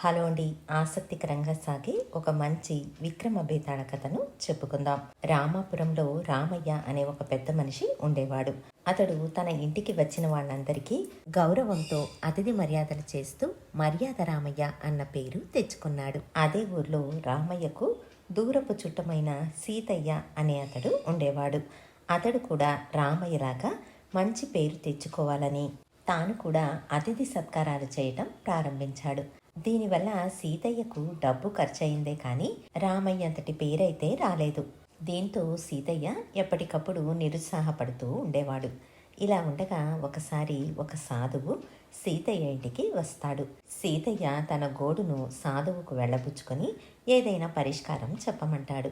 Hello అండి. ఆసక్తికరంగా సాగే ఒక మంచి విక్రమ బేతాళ కథను చెప్పుకుందాం. రామాపురంలో రామయ్య అనే ఒక పెద్ద మనిషి ఉండేవాడు. అతడు తన ఇంటికి వచ్చిన వాళ్ళందరికీ గౌరవంతో అతిథి మర్యాదలు చేస్తూ మర్యాద రామయ్య అన్న పేరు తెచ్చుకున్నాడు. అదే ఊర్లో రామయ్యకు దూరపు చుట్టమైన సీతయ్య అనే అతడు ఉండేవాడు. అతడు కూడా రామయ్యలాగా మంచి పేరు తెచ్చుకోవాలని తాను కూడా అతిథి సత్కారాలు చేయటం ప్రారంభించాడు. దీనివల్ల సీతయ్యకు డబ్బు ఖర్చయిందే కానీ రామయ్య అంతటి పేరైతే రాలేదు. దీంతో సీతయ్య ఎప్పటికప్పుడు నిరుత్సాహపడుతూ ఉండేవాడు. ఇలా ఉండగా ఒకసారి ఒక సాధువు సీతయ్య ఇంటికి వస్తాడు. సీతయ్య తన గోడును సాధువుకు వెళ్ళబుచ్చుకొని ఏదైనా పరిష్కారం చెప్పమంటాడు.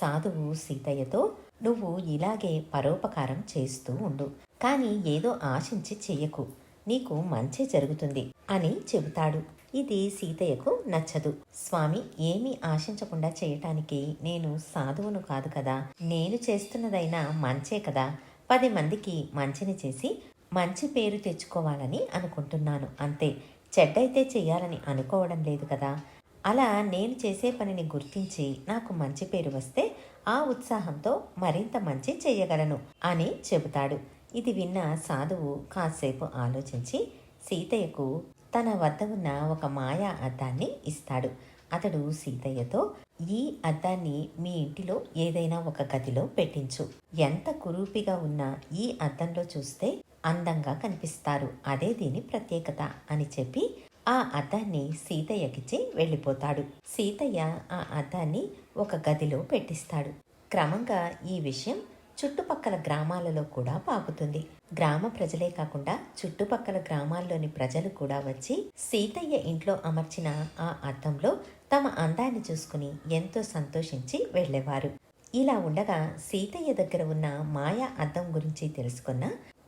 సాధువు సీతయ్యతో నువ్వు ఇలాగే పరోపకారం చేస్తూ ఉండు. కానీ ఏదో ఆశించి చెయ్యకు. నీకు మంచి జరుగుతుంది అని చెబుతాడు. ఇది సీతయ్యకు నచ్చదు. స్వామి ఏమీ ఆశించకుండా చేయటానికి నేను సాధువును కాదు కదా. నేను చేస్తున్నదైనా మంచే కదా. పది మందికి మంచిని చేసి మంచి పేరు తెచ్చుకోవాలని అనుకుంటున్నాను. అంతే. చెడ్డైతే చేయాలని అనుకోవడం లేదు కదా. అలా నేను చేసే పనిని గుర్తించి నాకు మంచి పేరు వస్తే ఆ ఉత్సాహంతో మరింత మంచి చేయగలను అని చెబుతాడు. ఇది విన్న సాధువు కాసేపు ఆలోచించి సీతయ్యకు తన వద్ద ఉన్న ఒక మాయా అద్దాన్ని ఇస్తాడు. అతడు సీతయ్యతో ఈ అద్దాన్ని మీ ఇంటిలో ఏదైనా ఒక గదిలో పెట్టించు. ఎంత కురూపిగా ఉన్న ఈ అద్దంలో చూస్తే అందంగా కనిపిస్తారు. అదే దీని ప్రత్యేకత అని చెప్పి ఆ అద్దాన్ని సీతయ్యకిచ్చి వెళ్ళిపోతాడు. సీతయ్య ఆ అద్దాన్ని ఒక గదిలో పెట్టిస్తాడు. క్రమంగా ఈ విషయం చుట్టుపక్కల గ్రామాలలో కూడా పాకుతుంది. గ్రామ ప్రజలే కాకుండా చుట్టుపక్కల గ్రామాల్లోని ప్రజలు కూడా వచ్చి సీతయ్య ఇంట్లో అమర్చిన ఆ అద్దంలో తమ అందాన్ని చూసుకుని ఎంతో సంతోషించి వెళ్ళేవారు. ఇలా ఉండగా సీతయ్య దగ్గర ఉన్న మాయా అద్దం గురించి తెలుసుకున్న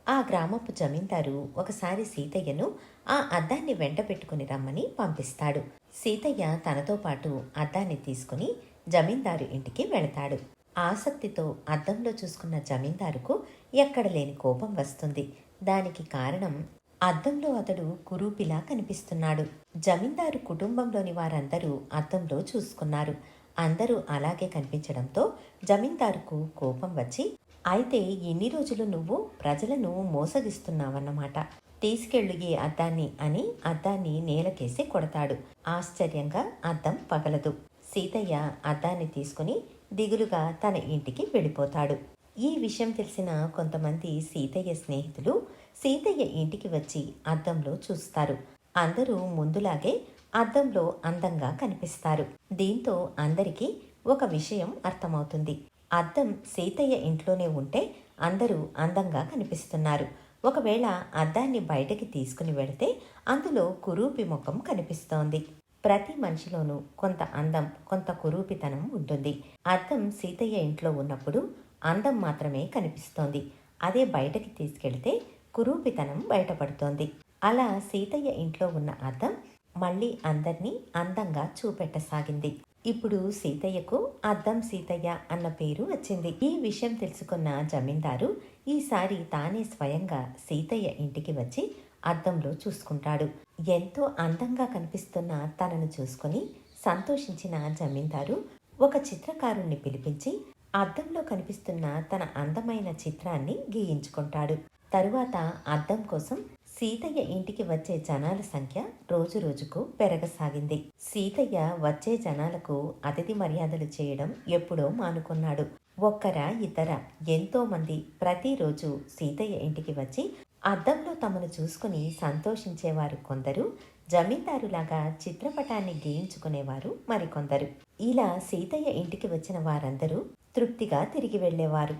ఆ గ్రామపు జమీందారు ఒకసారి సీతయ్యను ఆ అద్దాన్ని వెంట పెట్టుకుని రమ్మని పంపిస్తాడు. సీతయ్య తనతో పాటు అద్దాన్ని తీసుకుని జమీందారు ఇంటికి వెళతాడు. ఆసక్తితో అద్దంలో చూసుకున్న జమీందారుకు ఎక్కడ లేని కోపం వస్తుంది. దానికి కారణం అద్దంలో అతడు కురూపిలా కనిపిస్తున్నాడు. జమీందారు కుటుంబంలోని వారందరూ అద్దంలో చూసుకున్నారు. అందరూ అలాగే కనిపించడంతో జమీందారుకు కోపం వచ్చి అయితే ఇన్ని రోజులు నువ్వు ప్రజలను మోసగిస్తున్నావన్నమాట. తీసుకెళ్ళు ఈ అద్దాన్ని అని అద్దాన్ని నేలకేసి కొడతాడు. ఆశ్చర్యంగా అద్దం పగలదు. సీతయ్య అద్దాన్ని తీసుకుని దిగులుగా తన ఇంటికి వెళ్ళిపోతాడు. ఈ విషయం తెలిసిన కొంతమంది సీతయ్య స్నేహితులు సీతయ్య ఇంటికి వచ్చి అద్దంలో చూస్తారు. అందరూ ముందులాగే అద్దంలో అందంగా కనిపిస్తారు. దీంతో అందరికీ ఒక విషయం అర్థమవుతుంది. అద్దం సీతయ్య ఇంట్లోనే ఉంటే అందరూ అందంగా కనిపిస్తున్నారు. ఒకవేళ అద్దాన్ని బయటకి తీసుకుని వెళితే అందులో కురూపి ముఖం కనిపిస్తోంది. ప్రతి మనిషిలోనూ కొంత అందం కొంత కురూపితనం ఉంటుంది. అర్థం సీతయ్య ఇంట్లో ఉన్నప్పుడు అందం మాత్రమే కనిపిస్తోంది. అదే బయటకి తీసుకెళ్తే కురూపితనం బయటపడుతోంది. అలా సీతయ్య ఇంట్లో ఉన్న అర్థం మళ్ళీ అందర్నీ అందంగా చూపెట్టసాగింది. ఇప్పుడు సీతయ్యకు అద్దం సీతయ్య అన్న పేరు వచ్చింది. ఈ విషయం తెలుసుకున్న జమీందారు ఈసారి తానే స్వయంగా సీతయ్య ఇంటికి వచ్చి అద్దంలో చూసుకుంటాడు. ఎంతో అందంగా కనిపిస్తున్న తనను చూసుకుని సంతోషించిన జమీందారు ఒక చిత్రకారుణ్ణి పిలిపించి అద్దంలో కనిపిస్తున్న తన అందమైన చిత్రాన్ని గీయించుకుంటాడు. తరువాత అద్దం కోసం సీతయ్య ఇంటికి వచ్చే జనాల సంఖ్య రోజు రోజుకు పెరగసాగింది. సీతయ్య వచ్చే జనాలకు అతిథి మర్యాదలు చేయడం ఎప్పుడో మానుకున్నాడు. ఒక్కరా ఇతర ఎంతో మంది ప్రతిరోజు సీతయ్య ఇంటికి వచ్చి అద్దంలో తమను చూసుకుని సంతోషించేవారు కొందరు జమీందారులాగా చిత్రపటాన్ని గీయించుకునేవారు మరికొందరు. ఇలా సీతయ్య ఇంటికి వచ్చిన వారందరూ తృప్తిగా తిరిగి వెళ్ళేవారు.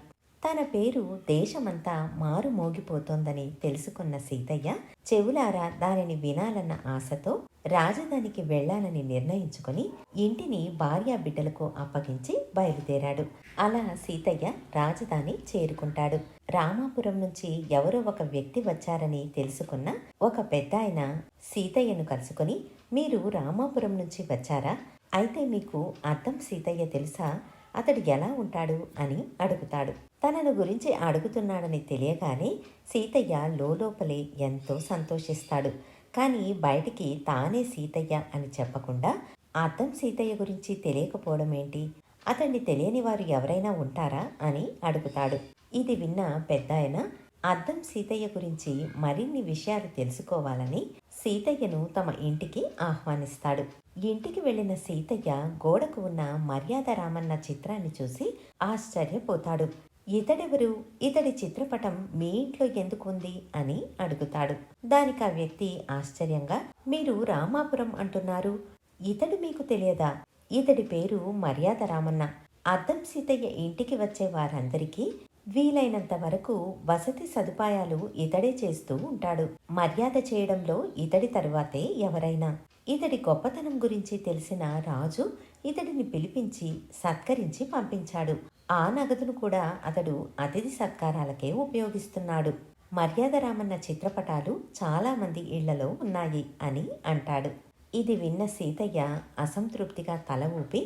తన పేరు దేశమంతా మారుమోగిపోతోందని తెలుసుకున్న సీతయ్య చెవులారా దానిని వినాలన్న ఆశతో రాజధానికి వెళ్ళాలని నిర్ణయించుకుని ఇంటిని భార్యా బిడ్డలకు అప్పగించి బయలుదేరాడు. అలా సీతయ్య రాజధాని చేరుకుంటాడు. రామాపురం నుంచి ఎవరో ఒక వ్యక్తి వచ్చారని తెలుసుకున్న ఒక పెద్ద ఆయన సీతయ్యను కలుసుకుని మీరు రామాపురం నుంచి వచ్చారా? అయితే మీకు అర్థం సీతయ్య తెలుసా? అతడు ఎలా ఉంటాడు అని అడుగుతాడు. తనను గురించి అడుగుతున్నాడని తెలియగానే సీతయ్య లోపలే ఎంతో సంతోషిస్తాడు. కానీ బయటికి తానే సీతయ్య అని చెప్పకుండా అర్థం సీతయ్య గురించి తెలియకపోవడం ఏంటి? అతన్ని తెలియని వారు ఎవరైనా ఉంటారా అని అడుగుతాడు. ఇది విన్న పెద్దాయన అర్థం సీతయ్య గురించి మరిన్ని విషయాలు తెలుసుకోవాలని సీతయ్యను తమ ఇంటికి ఆహ్వానిస్తాడు. ఇంటికి వెళ్ళిన సీతయ్య గోడకు ఉన్న మర్యాద రామన్న చిత్రాన్ని చూసి ఆశ్చర్యపోతాడు. ఇతడెవరు? ఇతడి చిత్రపటం మీ ఇంట్లో ఎందుకు ఉంది? అని అడుగుతాడు. దానికి ఆ వ్యక్తి ఆశ్చర్యంగా మీరు రామాపురం అంటున్నారు? ఇతడు మీకు తెలియదా? ఇతడి పేరు మర్యాద రామన్న. అద్దం సీతయ్య ఇంటికి వచ్చే వారందరికీ వీలైనంత వరకు వసతి సదుపాయాలు ఇతడే చేస్తూ ఉంటాడు. మర్యాద చేయడంలో ఇతడి తరువాతే ఎవరైనా. ఇతడి గొప్పతనం గురించి తెలిసిన రాజు ఇతడిని పిలిపించి సత్కరించి పంపించాడు. ఆ నగదును కూడా అతడు అతిథి సత్కారాలకే ఉపయోగిస్తున్నాడు. మర్యాద రామన్న చిత్రపటాలు చాలామంది ఇళ్ళలో ఉన్నాయి అని అంటాడు. ఇది విన్న సీతయ్య అసంతృప్తిగా తల ఊపి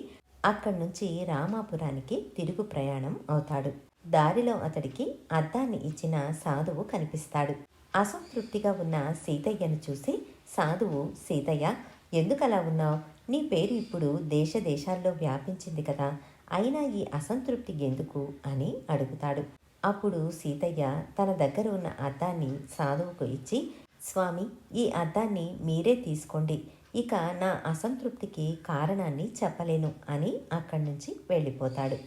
అక్కడి నుంచి రామాపురానికి తిరుగు ప్రయాణం అవుతాడు. దారిలో అతడికి అద్దాన్ని ఇచ్చిన సాధువు కనిపిస్తాడు. అసంతృప్తిగా ఉన్న సీతయ్యను చూసి సాధువు సీతయ్య ఎందుకలా ఉన్నావు? నీ పేరు ఇప్పుడు దేశ దేశాల్లో వ్యాపించింది కదా అయినా ఈ అసంతృప్తి ఎందుకు? అని అడుగుతాడు. అప్పుడు సీతయ్య తన దగ్గర ఉన్న అద్దాన్ని సాధువుకు ఇచ్చి స్వామి ఈ అద్దాన్ని మీరే తీసుకోండి. ఇక నా అసంతృప్తికి కారణాన్ని చెప్పలేను అని అక్కడి నుంచి వెళ్ళిపోతాడు.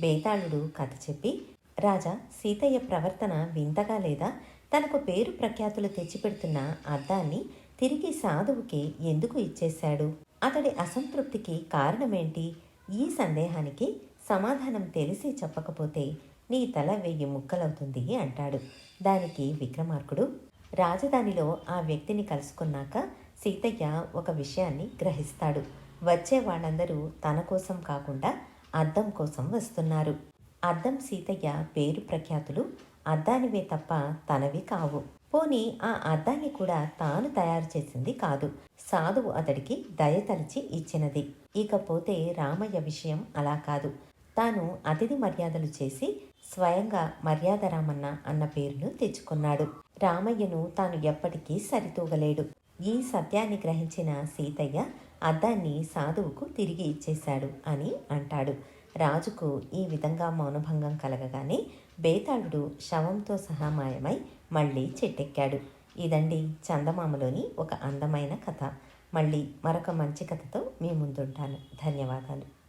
బేతాళుడు కథ చెప్పి రాజా సీతయ్య ప్రవర్తన వింతగా లేదా? తనకు పేరు ప్రఖ్యాతులు తెచ్చిపెడుతున్న అద్దాన్ని తిరిగి సాధువుకి ఎందుకు ఇచ్చేశాడు? అతడి అసంతృప్తికి కారణమేంటి? ఈ సందేహానికి సమాధానం తెలిసి చెప్పకపోతే నీ తల వెయ్యి ముక్కలవుతుంది అంటాడు. దానికి విక్రమార్కుడు రాజధానిలో ఆ వ్యక్తిని కలుసుకున్నాక సీతయ్య ఒక విషయాన్ని గ్రహిస్తాడు. వచ్చే వాళ్ళందరూ తన కోసం కాకుండా అద్దం కోసం వస్తున్నారు. అద్దం సీతయ్య పేరు ప్రఖ్యాతులు అద్దానివే తప్ప తనవి కావు. పోని ఆ అద్దాన్ని కూడా తాను తయారు చేసింది కాదు. సాధువు అతడికి దయతలిచి ఇచ్చినది. ఇకపోతే రామయ్య విషయం అలా కాదు. తాను అతిథి మర్యాదలు చేసి స్వయంగా మర్యాద రామన్న అన్న పేరును తెచ్చుకున్నాడు. రామయ్యను తాను ఎప్పటికీ సరితూగలేడు. ఈ సత్యాన్ని గ్రహించిన సీతయ్య అద్దాన్ని సాధువుకు తిరిగి ఇచ్చేశాడు అని అంటాడు. రాజుకు ఈ విధంగా మౌనభంగం కలగగానే బేతాళుడు శవంతో సహా మాయమై మళ్ళీ చెట్టెక్కాడు. ఇదండి చందమామలోని ఒక అందమైన కథ. మళ్ళీ మరొక మంచి కథతో మీ ముందుంటాను. ధన్యవాదాలు.